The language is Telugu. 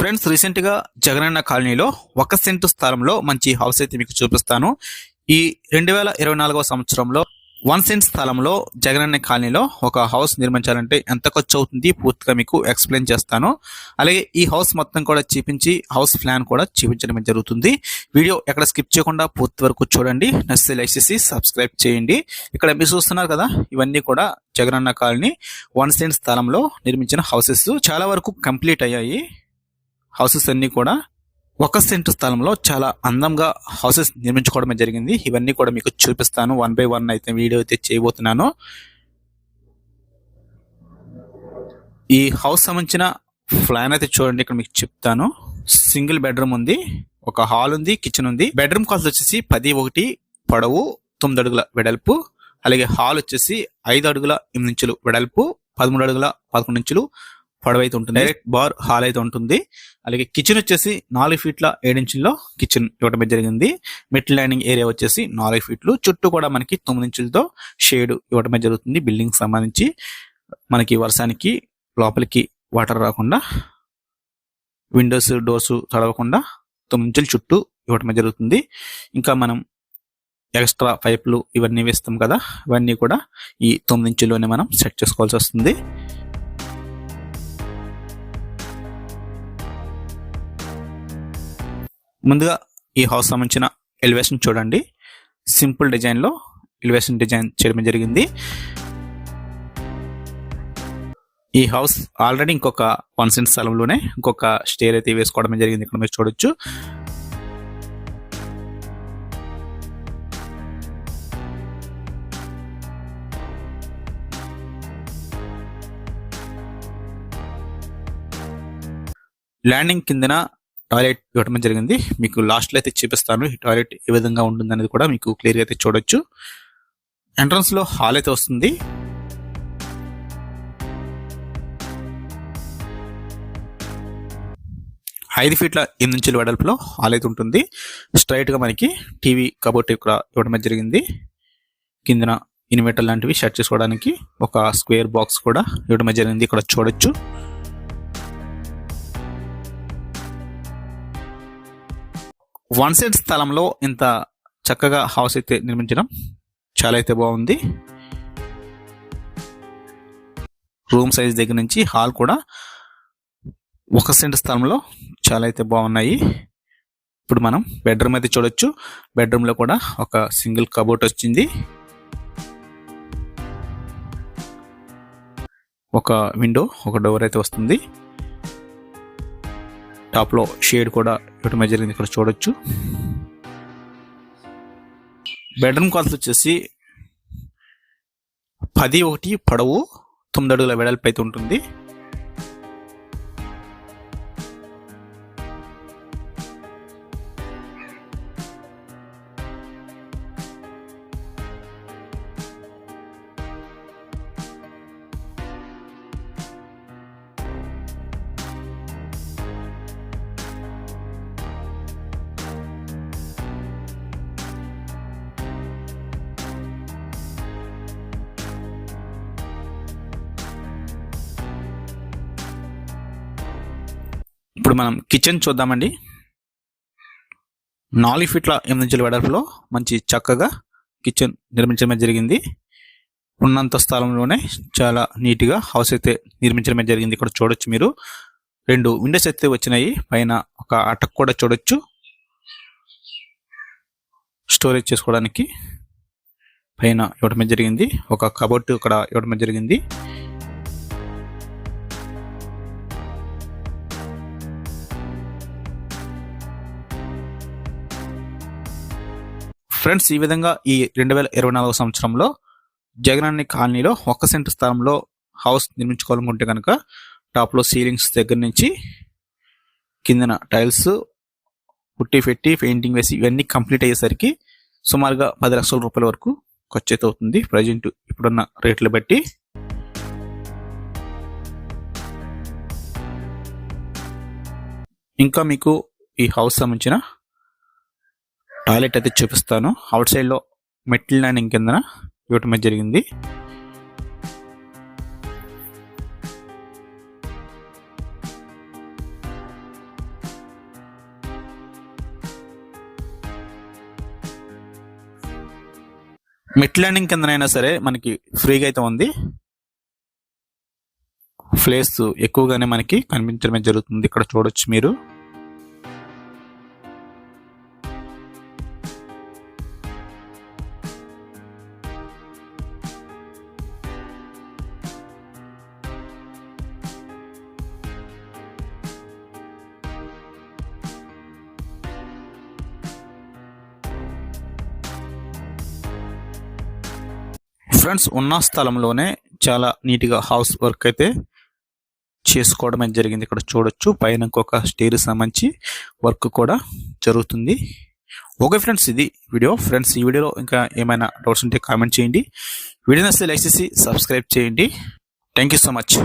ఫ్రెండ్స్ రీసెంట్గా జగనన్న కాలనీలో ఒక సెంటు స్థలంలో మంచి హౌస్ అయితే మీకు చూపిస్తాను. ఈ రెండు వేల ఇరవై నాలుగవ సంవత్సరంలో వన్ సెంట్ స్థలంలో జగనన్న కాలనీలో ఒక హౌస్ నిర్మించాలంటే ఎంత ఖర్చు అవుతుంది పూర్తిగా మీకు ఎక్స్ప్లెయిన్ చేస్తాను. అలాగే ఈ హౌస్ మొత్తం కూడా చూపించి హౌస్ ప్లాన్ కూడా చూపించడం జరుగుతుంది. వీడియో ఎక్కడ స్కిప్ చేయకుండా పూర్తి వరకు చూడండి. నచ్చితే లైక్ చేసి సబ్స్క్రైబ్ చేయండి. ఇక్కడ మీరు చూస్తున్నారు కదా ఇవన్నీ కూడా జగనన్న కాలనీ వన్ సెంట్ స్థలంలో నిర్మించిన హౌసెస్. చాలా వరకు కంప్లీట్ అయ్యాయి. హౌసెస్ అన్ని కూడా ఒక సెంటు స్థలంలో చాలా అందంగా హౌసెస్ నిర్మించుకోవడమే జరిగింది. ఇవన్నీ కూడా మీకు చూపిస్తాను. వన్ బై వన్ అయితే వీడియో అయితే చేయబోతున్నాను. ఈ హౌస్ సంబంధించిన ప్లాన్ అయితే చూడండి ఇక్కడ మీకు చెప్తాను. సింగిల్ బెడ్రూమ్ ఉంది ఒక హాల్ ఉంది కిచెన్ ఉంది. బెడ్రూమ్ కాస్ట్ వచ్చేసి పది ఒకటి పొడవు తొమ్మిది అడుగుల వెడల్పు అలాగే హాల్ వచ్చేసి ఐదు అడుగుల ఎనిమిది ఇంచులు వెడల్పు పదమూడు అడుగుల పదకొండు ఇంచులు పొడవైతే అయితే ఉంటుంది డైరెక్ట్ బార్ హాల్ అయితే ఉంటుంది అలాగే కిచెన్ వచ్చేసి నాలుగు ఫీట్ల ఏడించుల్లో కిచెన్ ఇవ్వడం జరిగింది. మిడ్ ల్యాండింగ్ ఏరియా వచ్చేసి నాలుగు ఫీట్లు చుట్టూ కూడా మనకి తొమ్మిది ఇంచులతో షేడ్ ఇవ్వడం జరుగుతుంది బిల్డింగ్ సంబంధించి. మనకి వర్షానికి లోపలికి వాటర్ రాకుండా విండోస్ డోర్స్ తడవకుండా తొమ్మిది ఇంచుల చుట్టూ ఇవ్వడం జరుగుతుంది. ఇంకా మనం ఎక్స్ట్రా పైపులు ఇవన్నీ వేస్తాం కదా. ఇవన్నీ కూడా ఈ తొమ్మిది ఇంచుల్లోనే మనం సెట్ చేసుకోవాల్సి వస్తుంది. ముందుగా ఈ హౌస్ సంబంధించిన ఎలివేషన్ చూడండి. సింపుల్ డిజైన్లో ఎలివేషన్ డిజైన్ చేయడం జరిగింది. ఈ హౌస్ ఆల్రెడీ ఇంకొక వన్ సెంట్ స్థలంలోనే ఇంకొక స్టేర్ అయితే వేసుకోవడం జరిగింది. ఇక్కడ మీరు చూడొచ్చు. ల్యాండింగ్ కిందన టాయిలెట్ ఇవ్వడం జరిగింది. మీకు లాస్ట్లో అయితే చూపిస్తాను. ఈ టాయిలెట్ ఏ విధంగా ఉంటుంది అనేది కూడా మీకు క్లియర్గా అయితే చూడొచ్చు. ఎంట్రన్స్లో హాల్ అయితే వస్తుంది. ఐదు ఫీట్ల ఎనిమిది ఇంచుల వెడల్పులో హాల్ అయితే ఉంటుంది. స్ట్రైట్గా మనకి టీవీ కబోర్డ్ ఇక్కడ ఇవ్వడం జరిగింది. కిందన ఇన్వర్టర్ లాంటివి షట్ చేసుకోవడానికి ఒక స్క్వేర్ బాక్స్ కూడా ఇవ్వడం జరిగింది. ఇక్కడ చూడొచ్చు. వన్ సెంట్ స్థలంలో ఇంత చక్కగా హౌస్ అయితే నిర్మించడం చాలా అయితే బాగుంది. రూమ్ సైజ్ దగ్గర నుంచి హాల్ కూడా ఒక సెంట్ స్థలంలో చాలా అయితే బాగున్నాయి. ఇప్పుడు మనం బెడ్రూమ్ అయితే చూడొచ్చు. బెడ్రూమ్లో కూడా ఒక సింగిల్ కబోర్డ్ వచ్చింది. ఒక విండో ఒక డోర్ అయితే వస్తుంది. టాప్లో షేడ్ కూడా ఇవ్వడం జరిగింది. ఇక్కడ చూడొచ్చు. బెడ్రూమ్ కాల్స్ వచ్చేసి పది ఒకటి పొడవు తొమ్మిది అడుగుల వెడల్పు అయితే ఉంటుంది. ఇప్పుడు మనం కిచెన్ చూద్దామండి. నాలుగు ఫీట్ల ఎనిమిది ఇంచుల వెడల్పులో మంచి చక్కగా కిచెన్ నిర్మించడం జరిగింది. ఉన్నంత స్థలంలోనే చాలా నీట్గా హౌస్ అయితే నిర్మించడం జరిగింది. ఇక్కడ చూడొచ్చు మీరు. రెండు విండోస్ అయితే వచ్చినాయి. పైన ఒక అటక్ కూడా చూడొచ్చు. స్టోరేజ్ చేసుకోవడానికి పైన ఇవ్వడం జరిగింది. ఒక కబోర్డ్ ఇక్కడ ఇవ్వడం జరిగింది. ఫ్రెండ్స్ ఈ విధంగా ఈ రెండు వేల ఇరవై నాలుగు సంవత్సరంలో జగనన్ని కాలనీలో ఒక్క సెంటు స్థలంలో హౌస్ నిర్మించుకోవాలనుకుంటే కనుక టాప్లో సీలింగ్స్ దగ్గర నుంచి కిందన టైల్స్ పుట్టి పెట్టి పెయింటింగ్ వేసి ఇవన్నీ కంప్లీట్ అయ్యేసరికి సుమారుగా పది లక్షల రూపాయల వరకు ఖర్చు అయితే అవుతుంది ప్రజెంట్ ఇప్పుడున్న రేట్లు బట్టి. ఇంకా మీకు ఈ హౌస్ సంబంధించిన టాయిలెట్ అయితే చూపిస్తాను. అవుట్ సైడ్లో మెట్ల లైనింగ్ కిందన ఇవ్వటమే జరిగింది. మెట్ ల్యాండింగ్ కిందనైనా సరే మనకి ఫ్రీగా అయితే ఉంది. ప్లేస్ ఎక్కువగానే మనకి కనిపించడమే జరుగుతుంది. ఇక్కడ చూడొచ్చు మీరు. ఫ్రెండ్స్ ఉన్న స్థలంలోనే చాలా నీట్గా హౌస్ వర్క్ అయితే చేసుకోవడం అయితే జరిగింది. ఇక్కడ చూడొచ్చు. పైన ఇంకొక స్టేర్ సంబంధించి వర్క్ కూడా జరుగుతుంది. ఓకే ఫ్రెండ్స్ ఇది వీడియో. ఫ్రెండ్స్ ఈ వీడియోలో ఇంకా ఏమైనా డౌట్స్ ఉంటే కామెంట్ చేయండి. వీడియో నచ్చితే లైక్ చేసి సబ్స్క్రైబ్ చేయండి. Thank you so much.